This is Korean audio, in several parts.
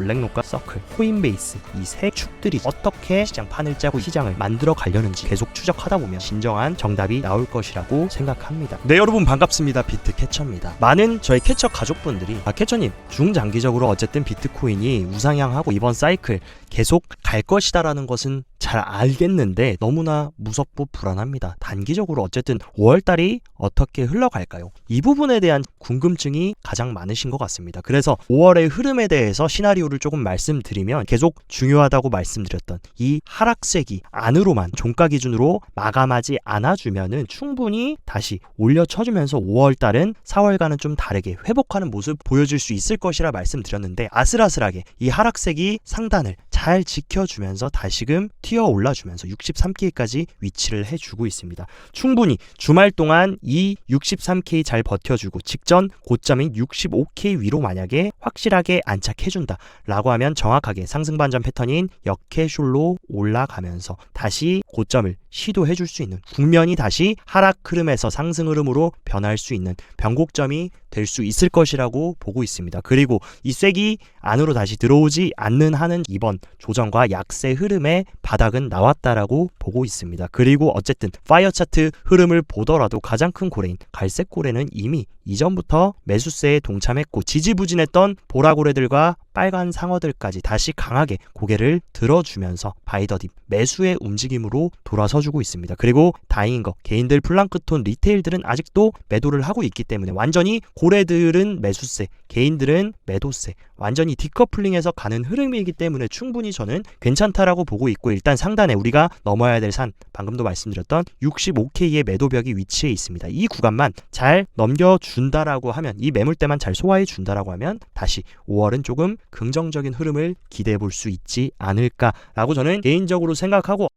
블랙록과 서클, 코인베이스 이 세 축들이 어떻게 시장 판을 짜고 시장을 만들어 가려는지 계속 추적하다 보면 진정한 정답이 나올 것이라고 생각합니다. 네 여러분 반갑습니다. 비트 캐쳐입니다. 많은 저희 캐쳐 가족분들이 아 캐쳐님 중장기적으로 어쨌든 비트코인이 우상향하고 이번 사이클 계속 갈 것이다라는 것은 잘 알겠는데 너무나 무섭고 불안합니다. 단기적으로 어쨌든 5월달이 어떻게 흘러갈까요? 이 부분에 대한 궁금증이 가장 많으신 것 같습니다. 그래서 5월의 흐름에 대해서 시나리오를 조금 말씀드리면 계속 중요하다고 말씀드렸던 이 하락세기 안으로만 종가 기준으로 마감하지 않아주면은 충분히 다시 올려 쳐주면서 5월달은 4월과는 좀 다르게 회복하는 모습 보여줄 수 있을 것이라 말씀드렸는데 아슬아슬하게 이 하락세기 상단을 잘 지켜주면서 다시금 튀어 올라주면서 63K까지 위치를 해주고 있습니다. 충분히 주말 동안 이 63K 잘 버텨주고 직전 고점인 65K 위로 만약에 확실하게 안착해준다 라고 하면 정확하게 상승 반전 패턴인 역캐슐로 올라가면서 다시 고점을 시도해 줄 수 있는 국면이 다시 하락 흐름에서 상승 흐름으로 변할 수 있는 변곡점이 될 수 있을 것이라고 보고 있습니다. 그리고 이 쐐기 안으로 다시 들어오지 않는 한은 이번 조정과 약세 흐름의 바닥은 나왔다라고 보고 있습니다. 그리고 어쨌든 파이어 차트 흐름을 보더라도 가장 큰 고래인 갈색 고래는 이미 이전부터 매수세에 동참했고 지지부진했던 보라고래들과 빨간 상어들까지 다시 강하게 고개를 들어주면서 바이더딥 매수의 움직임으로 돌아서주고 있습니다. 그리고 다행인 거 개인들 플랑크톤 리테일들은 아직도 매도를 하고 있기 때문에 완전히 고래들은 매수세, 개인들은 매도세 완전히 디커플링해서 가는 흐름이기 때문에 충분히 저는 괜찮다라고 보고 있고 일단 상단에 우리가 넘어야 될 산 방금도 말씀드렸던 65K의 매도벽이 위치해 있습니다. 이 구간만 잘 넘겨 준다라고 하면 이 매물대만 잘 소화해 준다라고 하면 다시 5월은 조금 긍정적인 흐름을 기대해 볼 수 있지 않을까라고 저는 개인적으로 생각하고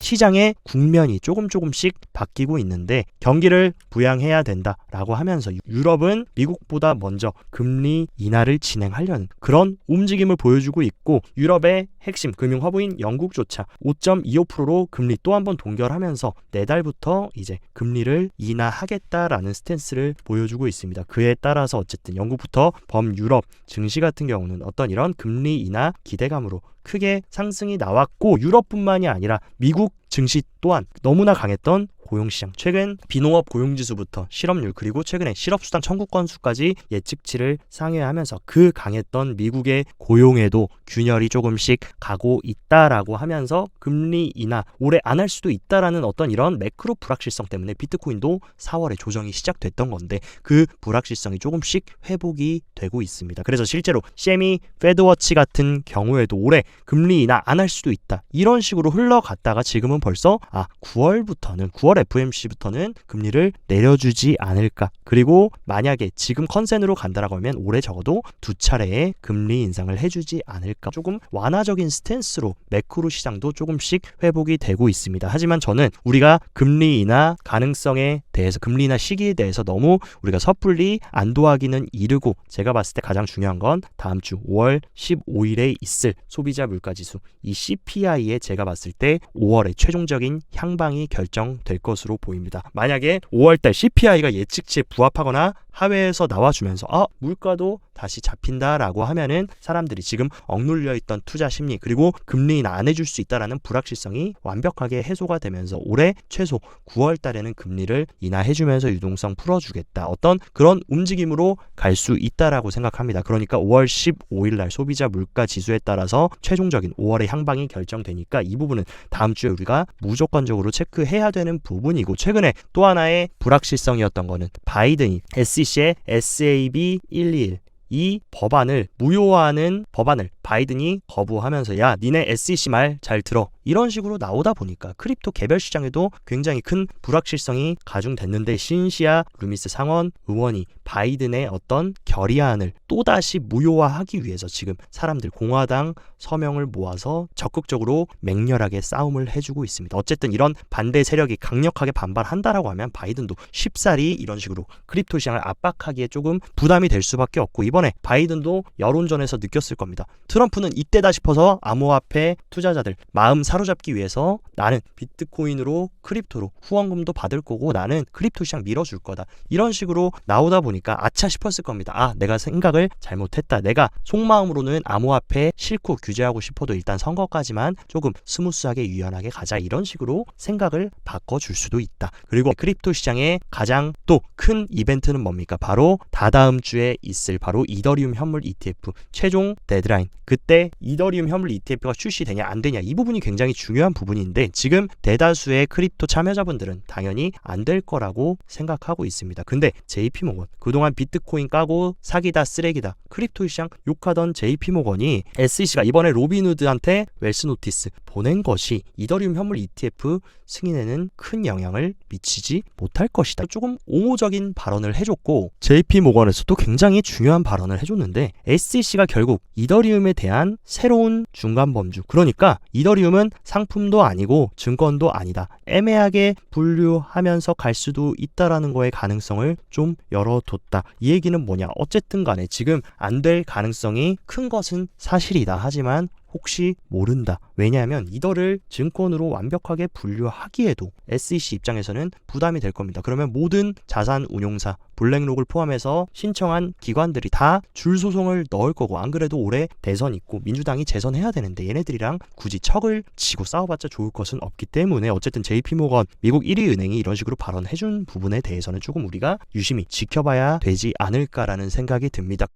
시장의 국면이 조금 조금씩 바뀌고 있는데 경기를 부양해야 된다라고 하면서 유럽은 미국보다 먼저 금리 인하를 진행하려는 그런 움직임을 보여주고 있고 유럽의 핵심 금융 허브인 영국조차 5.25%로 금리 또 한 번 동결하면서 내달부터 이제 금리를 인하하겠다라는 스탠스를 보여주고 있습니다. 그에 따라서 어쨌든 영국부터 범유럽 증시 같은 경우는 어떤 이런 금리 인하 기대감으로 크게 상승이 나왔고 유럽뿐만이 아니라 미국 증시 또한 너무나 강했던 고용시장 최근 비농업 고용지수부터 실업률 그리고 최근에 실업수당 청구 건수까지 예측치를 상회하면서 그 강했던 미국의 고용에도 균열이 조금씩 가고 있다라고 하면서 금리 인하 올해 안 할 수도 있다라는 어떤 이런 매크로 불확실성 때문에 비트코인도 4월에 조정이 시작됐던 건데 그 불확실성이 조금씩 회복이 되고 있습니다. 그래서 실제로 세미 페드워치 같은 경우에도 올해 금리 인하 안 할 수도 있다 이런 식으로 흘러갔다가 지금은 벌써 아 9월부터는 9월 FMC부터는 금리를 내려주지 않을까. 그리고 만약에 지금 컨센으로 간다라고 하면 올해 적어도 두 차례의 금리 인상을 해주지 않을까. 조금 완화적인 스탠스로 매크로 시장도 조금씩 회복이 되고 있습니다. 하지만 저는 우리가 금리 인하 가능성에 대해서 금리 인하 시기에 대해서 너무 우리가 섣불리 안도하기는 이르고 제가 봤을 때 가장 중요한 건 다음 주 5월 15일에 있을 소비자 물가 지수 이 CPI에 제가 봤을 때 5월의 최종적인 향방이 결정될 것 으로 보입니다. 만약에 5월달 CPI가 예측치에 부합하거나 하회에서 나와주면서 아 물가도 다시 잡힌다라고 하면은 사람들이 지금 억눌려 있던 투자 심리 그리고 금리 인하 안 해줄 수 있다라는 불확실성이 완벽하게 해소가 되면서 올해 최소 9월 달에는 금리를 인하해주면서 유동성 풀어주겠다 어떤 그런 움직임으로 갈 수 있다라고 생각합니다. 그러니까 5월 15일 날 소비자 물가 지수에 따라서 최종적인 5월의 향방이 결정되니까 이 부분은 다음 주에 우리가 무조건적으로 체크해야 되는 부분이고 최근에 또 하나의 불확실성이었던 거는 바이든이 SEC의 SAB 121 이 법안을 무효화하는 법안을 바이든이 거부하면서 야 니네 SEC 말 잘 들어. 이런 식으로 나오다 보니까 크립토 개별 시장에도 굉장히 큰 불확실성이 가중됐는데 신시아 루미스 상원 의원이 바이든의 어떤 결의안을 또다시 무효화하기 위해서 지금 사람들 공화당 서명을 모아서 적극적으로 맹렬하게 싸움을 해주고 있습니다. 어쨌든 이런 반대 세력이 강력하게 반발한다라고 하면 바이든도 쉽사리 이런 식으로 크립토 시장을 압박하기에 조금 부담이 될 수밖에 없고 이번에 바이든도 여론전에서 느꼈을 겁니다. 트럼프는 이때다 싶어서 암호화폐 투자자들 마음 사로잡기 위해서 나는 비트코인으로 크립토로 후원금도 받을 거고 나는 크립토 시장 밀어줄 거다. 이런 식으로 나오다 보니 보니까 아차 싶었을 겁니다. 아, 내가 생각을 잘못했다. 내가 속마음으로는 암호화폐 싫고 규제하고 싶어도 일단 선거까지만 조금 스무스하게 유연하게 가자. 이런 식으로 생각을 바꿔줄 수도 있다. 그리고 크립토 시장의 가장 또 큰 이벤트는 뭡니까? 바로 다다음 주에 있을 바로 이더리움 현물 ETF 최종 데드라인. 그때 이더리움 현물 ETF가 출시되냐 안 되냐 이 부분이 굉장히 중요한 부분인데 지금 대다수의 크립토 참여자분들은 당연히 안 될 거라고 생각하고 있습니다. 근데 JP모건 그동안 비트코인 까고 사기다 쓰레기다 크립토 시장 욕하던 JP모건이 SEC가 이번에 로빈후드한테 웰스 노티스 보낸 것이 이더리움 현물 ETF 승인에는 큰 영향을 미치지 못할 것이다. 조금 옹호적인 발언을 해줬고 JP모건에서도 굉장히 중요한 발언을 해줬는데 SEC가 결국 이더리움에 대한 새로운 중간 범주 그러니까 이더리움은 상품도 아니고 증권도 아니다. 애매하게 분류하면서 갈 수도 있다라는 거의 가능성을 좀 열어 뒀다. 이 얘기는 뭐냐? 어쨌든 간에 지금 안 될 가능성이 큰 것은 사실이다. 하지만 혹시 모른다. 왜냐하면 이더를 증권으로 완벽하게 분류하기에도 SEC 입장에서는 부담이 될 겁니다. 그러면 모든 자산 운용사, 블랙록을 포함해서 신청한 기관들이 다 줄 소송을 넣을 거고 안 그래도 올해 대선 있고 민주당이 재선해야 되는데 얘네들이랑 굳이 척을 치고 싸워봤자 좋을 것은 없기 때문에 어쨌든 JP모건 미국 1위 은행이 이런 식으로 발언해준 부분에 대해서는 조금 우리가 유심히 지켜봐야 되지 않을까라는 생각이 듭니다.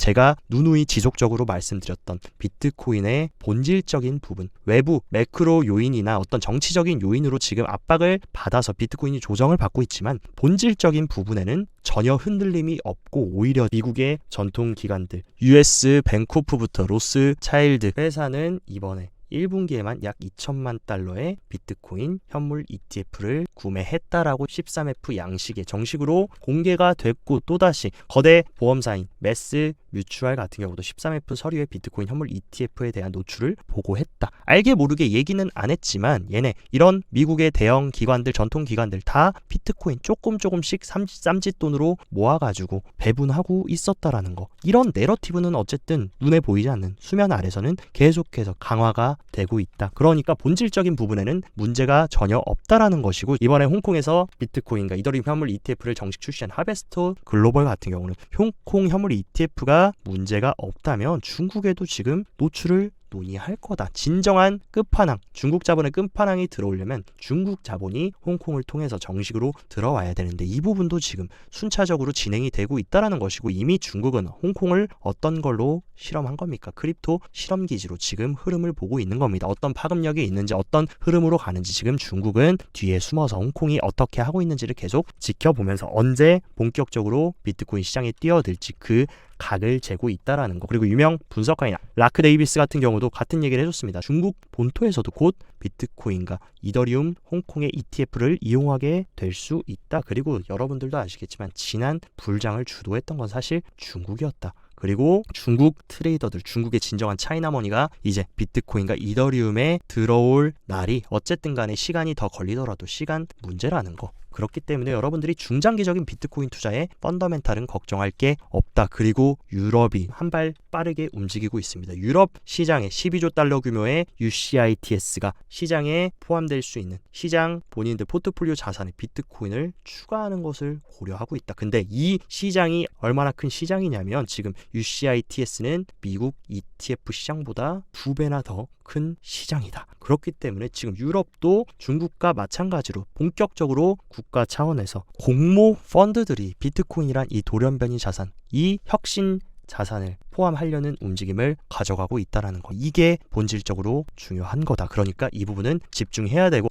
제가 누누이 지속적으로 말씀드렸던 비트코인의 본질적인 부분, 외부 매크로 요인이나 어떤 정치적인 요인으로 지금 압박을 받아서 비트코인이 조정을 받고 있지만 본질적인 부분에는 전혀 흔들림이 없고 오히려 미국의 전통 기관들, US 뱅코프부터 로스 차일드 회사는 이번에 1분기에만 약 2천만 달러의 비트코인 현물 ETF를 구매했다라고 13F 양식의 정식으로 공개가 됐고 또다시 거대 보험사인 메스 뮤추얼 같은 경우도 13F 서류의 비트코인 현물 ETF에 대한 노출을 보고했다. 알게 모르게 얘기는 안 했지만 얘네 이런 미국의 대형 기관들 전통 기관들 다 비트코인 조금 조금씩 쌈짓 돈으로 모아가지고 배분하고 있었다라는 거. 이런 내러티브는 어쨌든 눈에 보이지 않는 수면 아래서는 계속해서 강화가 되고 있다. 그러니까 본질적인 부분에는 문제가 전혀 없다라는 것이고 이번에 홍콩에서 비트코인과 이더리움 현물 ETF를 정식 출시한 하베스터 글로벌 같은 경우는 홍콩 현물 ETF가 문제가 없다면 중국에도 지금 노출을 논의할 거다. 진정한 끝판왕, 중국 자본의 끝판왕이 들어오려면 중국 자본이 홍콩을 통해서 정식으로 들어와야 되는데 이 부분도 지금 순차적으로 진행이 되고 있다라는 것이고 이미 중국은 홍콩을 어떤 걸로 실험한 겁니까? 크립토 실험 기지로 지금 흐름을 보고 있는 겁니다. 어떤 파급력이 있는지 어떤 흐름으로 가는지 지금 중국은 뒤에 숨어서 홍콩이 어떻게 하고 있는지를 계속 지켜보면서 언제 본격적으로 비트코인 시장에 뛰어들지 그 각을 재고 있다라는 거. 그리고 유명 분석가인 라크 데이비스 같은 경우도 같은 얘기를 해줬습니다. 중국 본토에서도 곧 비트코인과 이더리움, 홍콩의 ETF를 이용하게 될 수 있다. 그리고 여러분들도 아시겠지만 지난 불장을 주도했던 건 사실 중국이었다. 그리고 중국 트레이더들, 중국의 진정한 차이나머니가 이제 비트코인과 이더리움에 들어올 날이 어쨌든 간에 시간이 더 걸리더라도 시간 문제라는 거. 그렇기 때문에 여러분들이 중장기적인 비트코인 투자에 펀더멘탈은 걱정할 게 없다. 그리고 유럽이 한 발 빠르게 움직이고 있습니다. 유럽 시장에 12조 달러 규모의 UCITS가 시장에 포함될 수 있는 시장 본인들 포트폴리오 자산에 비트코인을 추가하는 것을 고려하고 있다. 근데 이 시장이 얼마나 큰 시장이냐면 지금 UCITS는 미국 ETF 시장보다 두 배나 더 큰 시장이다. 그렇기 때문에 지금 유럽도 중국과 마찬가지로 본격적으로 국가 차원에서 공모 펀드들이 비트코인이란 이 돌연변이 자산, 이 혁신 자산을 포함하려는 움직임을 가져가고 있다라는 거. 이게 본질적으로 중요한 거다. 그러니까 이 부분은 집중해야 되고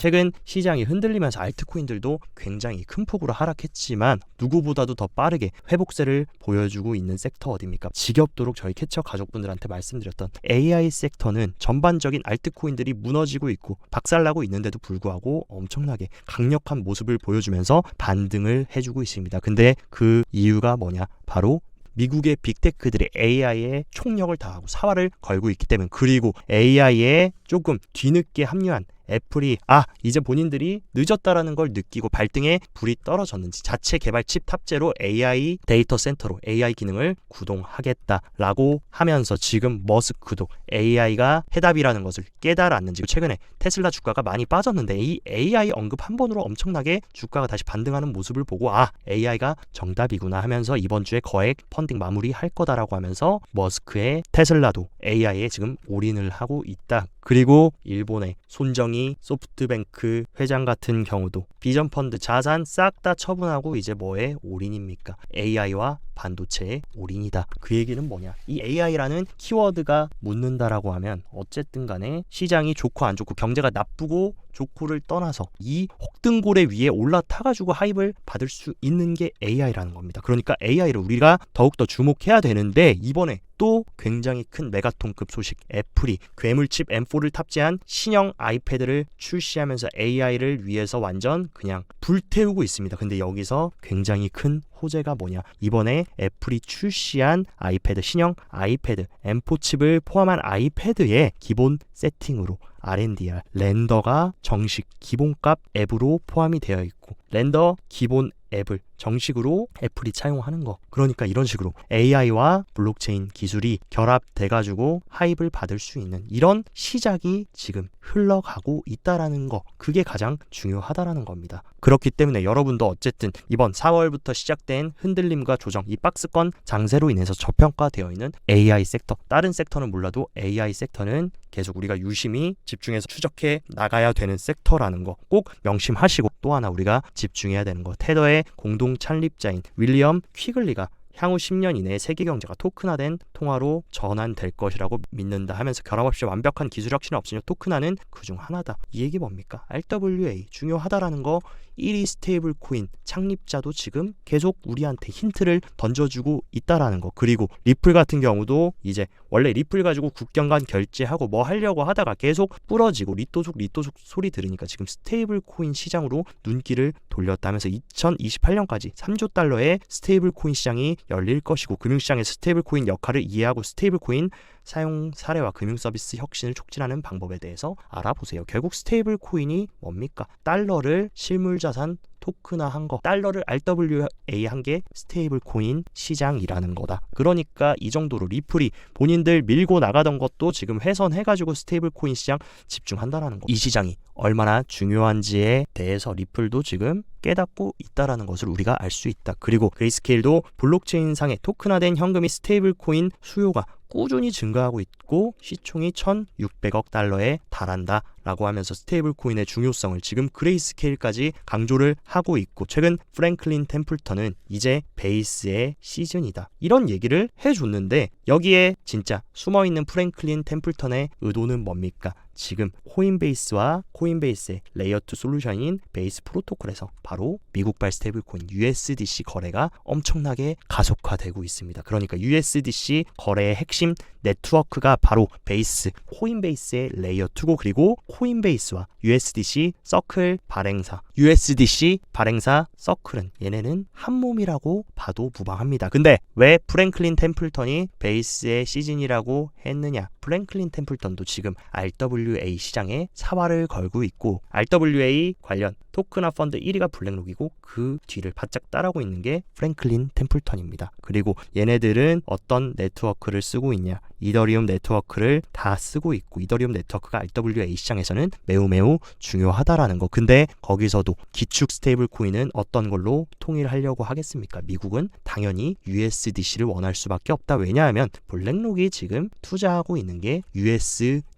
최근 시장이 흔들리면서 알트코인들도 굉장히 큰 폭으로 하락했지만 누구보다도 더 빠르게 회복세를 보여주고 있는 섹터 어디입니까? 지겹도록 저희 캐쳐 가족분들한테 말씀드렸던 AI 섹터는 전반적인 알트코인들이 무너지고 있고 박살나고 있는데도 불구하고 엄청나게 강력한 모습을 보여주면서 반등을 해주고 있습니다. 근데 그 이유가 뭐냐? 바로 미국의 빅테크들이 AI에 총력을 다하고 사활을 걸고 있기 때문에 그리고 AI에 조금 뒤늦게 합류한 애플이 아 이제 본인들이 늦었다라는 걸 느끼고 발등에 불이 떨어졌는지 자체 개발 칩 탑재로 AI 데이터 센터로 AI 기능을 구동하겠다라고 하면서 지금 머스크도 AI가 해답이라는 것을 깨달았는지 최근에 테슬라 주가가 많이 빠졌는데 이 AI 언급 한 번으로 엄청나게 주가가 다시 반등하는 모습을 보고 아 AI가 정답이구나 하면서 이번 주에 거액 펀딩 마무리할 거다라고 하면서 머스크의 테슬라도 AI에 지금 올인을 하고 있다. 그리고 일본의 손정희 소프트뱅크 회장 같은 경우도 비전 펀드 자산 싹 다 처분하고 이제 뭐에 올인입니까? AI와 반도체의 올인이다. 그 얘기는 뭐냐? 이 AI라는 키워드가 묻는다라고 하면 어쨌든 간에 시장이 좋고 안 좋고 경제가 나쁘고 좋고를 떠나서 이 혹등고래 위에 올라타가지고 하입을 받을 수 있는 게 AI라는 겁니다. 그러니까 AI를 우리가 더욱더 주목해야 되는데 이번에 또 굉장히 큰 메가톤급 소식 애플이 괴물칩 M4를 탑재한 신형 아이패드를 출시하면서 AI를 위해서 완전 그냥 불태우고 있습니다. 근데 여기서 굉장히 큰 호재가 뭐냐? 이번에 애플이 출시한 아이패드 신형 아이패드 M4 칩을 포함한 아이패드의 기본 세팅으로 R&DR 렌더가 정식 기본값 앱으로 포함이 되어 있고 렌더 기본 앱을 정식으로 애플이 차용하는 거. 그러니까 이런 식으로 AI와 블록체인 기술이 결합돼 가지고 하입을 받을 수 있는 이런 시작이 지금 흘러가고 있다라는 거. 그게 가장 중요하다라는 겁니다. 그렇기 때문에 여러분도 어쨌든 이번 4월부터 시작된 흔들림과 조정, 이 박스권 장세로 인해서 저평가되어 있는 AI 섹터, 다른 섹터는 몰라도 AI 섹터는 계속 우리가 유심히 집중해서 추적해 나가야 되는 섹터라는 거 꼭 명심하시고 또 하나 우리가 집중해야 되는 거 테더의 공동 창립자인 윌리엄 퀴글리가 향후 10년 이내에 세계 경제가 토큰화된 통화로 전환될 것이라고 믿는다 하면서 결합 없이 완벽한 기술 혁신이 없으니 토큰화는 그중 하나다. 이 얘기 뭡니까? RWA 중요하다라는 거 1위 스테이블 코인 창립자도 지금 계속 우리한테 힌트를 던져주고 있다라는 거. 그리고 리플 같은 경우도 이제 원래 리플 가지고 국경 간 결제하고 뭐 하려고 하다가 계속 부러지고 리또속 리또속 소리 들으니까 지금 스테이블 코인 시장으로 눈길을 돌렸다면서 2028년까지 3조 달러의 스테이블 코인 시장이 열릴 것이고 금융시장의 스테이블 코인 역할을 이해하고 스테이블 코인 사용 사례와 금융 서비스 혁신을 촉진하는 방법에 대해서 알아보세요. 결국 스테이블 코인이 뭡니까? 달러를 실물 자산 토큰화한 거, 달러를 RWA 한 게 스테이블 코인 시장이라는 거다. 그러니까 이 정도로 리플이 본인들 밀고 나가던 것도 지금 훼손해가지고 스테이블 코인 시장 집중한다라는 거. 이 시장이 얼마나 중요한지에 대해서 리플도 지금 깨닫고 있다라는 것을 우리가 알 수 있다. 그리고 그레이스케일도 블록체인 상의 토큰화된 현금이 스테이블 코인 수요가 꾸준히 증가하고 있고 시총이 1,600억 달러에 달한다. 라고 하면서 스테이블 코인의 중요성을 지금 그레이스케일까지 강조를 하고 있고 최근 프랭클린 템플턴은 이제 베이스의 시즌이다. 이런 얘기를 해줬는데 여기에 진짜 숨어있는 프랭클린 템플턴의 의도는 뭡니까? 지금 코인베이스와 코인베이스의 레이어2 솔루션인 베이스 프로토콜에서 바로 미국발 스테이블 코인 USDC 거래가 엄청나게 가속화되고 있습니다. 그러니까 USDC 거래의 핵심 네트워크가 바로 베이스 코인베이스의 레이어2고 그리고 코인베이스와 USDC 서클 발행사 USDC 발행사 서클은 얘네는 한 몸이라고 봐도 무방합니다. 근데 왜 프랭클린 템플턴이 베이스의 시즌이라고 했느냐? 프랭클린 템플턴도 지금 RWA 시장에 사활을 걸고 있고 RWA 관련 토크나 펀드 1위가 블랙록이고 그 뒤를 바짝 따라고 있는 게 프랭클린 템플턴입니다. 그리고 얘네들은 어떤 네트워크를 쓰고 있냐? 이더리움 네트워크를 다 쓰고 있고 이더리움 네트워크가 RWA 시장에서는 매우 매우 중요하다라는 거. 근데 거기서도 기축 스테이블 코인은 어떤 걸로 통일하려고 하겠습니까? 미국은 당연히 USDC를 원할 수밖에 없다. 왜냐하면 블랙록이 지금 투자하고 있는 게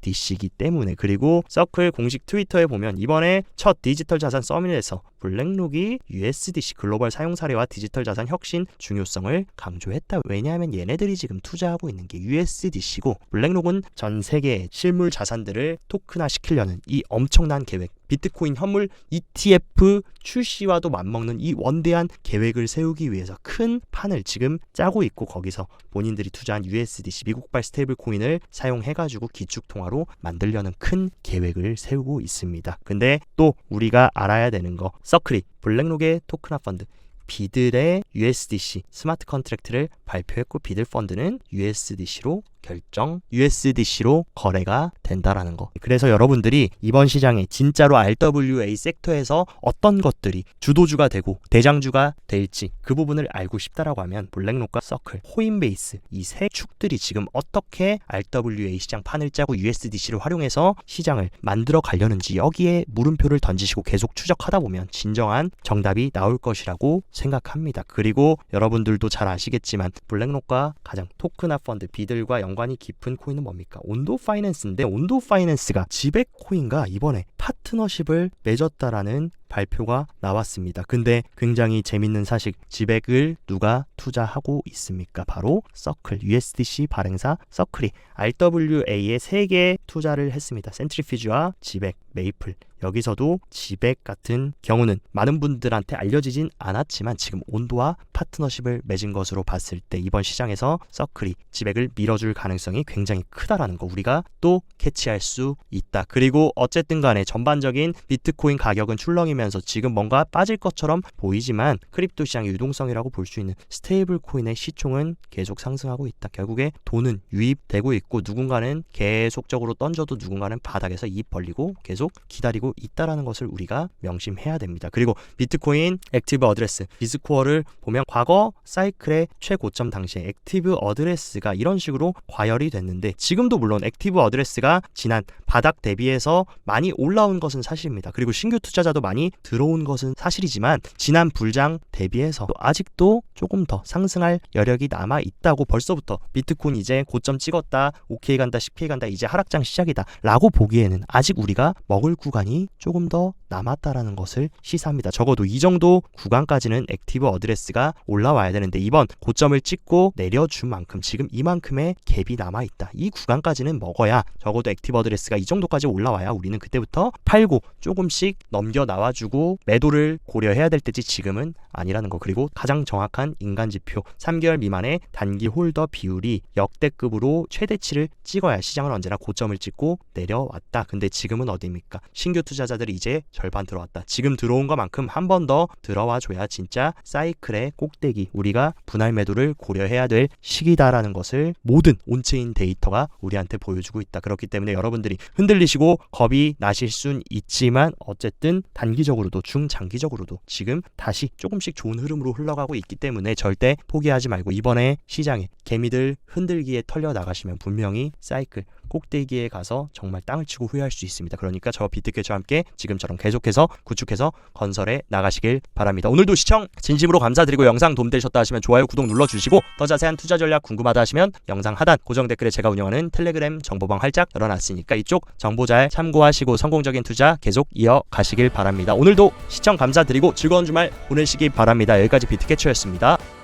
USDC이기 때문에. 그리고 서클 공식 트위터에 보면 이번에 첫 디지털 자산 서밋에서 블랙록이 USDC 글로벌 사용 사례와 디지털 자산 혁신 중요성을 강조했다. 왜냐하면 얘네들이 지금 투자하고 있는 게 USDC고 블랙록은 전 세계의 실물 자산들을 토큰화 시키려는 이 엄청난 계획 비트코인 현물 ETF 출시와도 맞먹는 이 원대한 계획을 세우기 위해서 큰 판을 지금 짜고 있고 거기서 본인들이 투자한 USDC 미국발 스테이블 코인을 사용해가지고 기축통화로 만들려는 큰 계획을 세우고 있습니다. 근데 또 우리가 알아야 되는 거 서클이 블랙록의 토큰화 펀드 비들의 USDC 스마트 컨트랙트를 발표했고 비들 펀드는 USDC로 결정 USDC로 거래가 된다라는 거. 그래서 여러분들이 이번 시장에 진짜로 RWA 섹터에서 어떤 것들이 주도주가 되고 대장주가 될지 그 부분을 알고 싶다라고 하면 블랙록과 서클, 코인베이스 이 세 축들이 지금 어떻게 RWA 시장 판을 짜고 USDC를 활용해서 시장을 만들어 가려는지 여기에 물음표를 던지시고 계속 추적하다 보면 진정한 정답이 나올 것이라고 생각합니다. 그리고 여러분들도 잘 아시겠지만 블랙록과 가장 토크나 펀드 비들과 연 관이 깊은 코인은 뭡니까? 온도 파이낸스인데 온도 파이낸스가 지백 코인과 이번에 파트너십을 맺었다라는 발표가 나왔습니다. 근데 굉장히 재밌는 사실 지백을 누가 투자하고 있습니까? 바로 서클 USDC 발행사 서클이 RWA에 3개 투자를 했습니다. 센트리퓨지와 지백, 메이플 여기서도 지백 같은 경우는 많은 분들한테 알려지진 않았지만 지금 온도와 파트너십을 맺은 것으로 봤을 때 이번 시장에서 서클이 지백을 밀어줄 가능성이 굉장히 크다라는 거 우리가 또 캐치할 수 있다. 그리고 어쨌든 간에 전반적인 비트코인 가격은 출렁이면서 지금 뭔가 빠질 것처럼 보이지만 크립토 시장의 유동성이라고 볼 수 있는 스테이블 코인의 시총은 계속 상승하고 있다. 결국에 돈은 유입되고 있고 누군가는 계속적으로 던져도 누군가는 바닥에서 입 벌리고 계속 기다리고 있다라는 것을 우리가 명심해야 됩니다. 그리고 비트코인 액티브 어드레스 비스코어를 보면 과거 사이클의 최고점 당시에 액티브 어드레스가 이런 식으로 과열이 됐는데 지금도 물론 액티브 어드레스가 지난 바닥 대비해서 많이 올라 온 것은 사실입니다. 그리고 신규 투자자도 많이 들어온 것은 사실이지만 지난 불장 대비해서 또 아직도 조금 더 상승할 여력이 남아 있다고 벌써부터 비트코인 이제 고점 찍었다, 오케이 간다, 10K 간다, 이제 하락장 시작이다 라고 보기에는 아직 우리가 먹을 구간이 조금 더 남았다라는 것을 시사합니다. 적어도 이 정도 구간까지는 액티브 어드레스가 올라와야 되는데 이번 고점을 찍고 내려준 만큼 지금 이만큼의 갭이 남아 있다. 이 구간까지는 먹어야 적어도 액티브 어드레스가 이 정도까지 올라와야 우리는 그때부터 팔고 조금씩 넘겨 나와주고 매도를 고려해야 될 때지 지금은 아니라는 거. 그리고 가장 정확한 인간 지표 3개월 미만의 단기 홀더 비율이 역대급으로 최대치를 찍어야 시장은 언제나 고점을 찍고 내려왔다. 근데 지금은 어디입니까? 신규 투자자들이 이제 절반 들어왔다. 지금 들어온 것만큼 한 번 더 들어와 줘야 진짜 사이클의 꼭대기 우리가 분할 매도를 고려해야 될 시기다라는 것을 모든 온체인 데이터가 우리한테 보여주고 있다. 그렇기 때문에 여러분들이 흔들리시고 겁이 나실 순 있지만 어쨌든 단기적으로도 중장기적으로도 지금 다시 조금씩 좋은 흐름으로 흘러가고 있기 때문에 절대 포기하지 말고 이번에 시장에 개미들 흔들기에 털려 나가시면 분명히 사이클 꼭대기에 가서 정말 땅을 치고 후회할 수 있습니다. 그러니까 저 비트캐치와 함께 지금처럼 계속해서 구축해서 건설해 나가시길 바랍니다. 오늘도 시청 진심으로 감사드리고 영상 도움되셨다 하시면 좋아요, 구독 눌러주시고 더 자세한 투자 전략 궁금하다 하시면 영상 하단 고정 댓글에 제가 운영하는 텔레그램 정보방 활짝 열어놨으니까 이쪽 정보 잘 참고하시고 성공적인 투자 계속 이어가시길 바랍니다. 오늘도 시청 감사드리고 즐거운 주말 보내시기 바랍니다. 여기까지 비트캐치였습니다.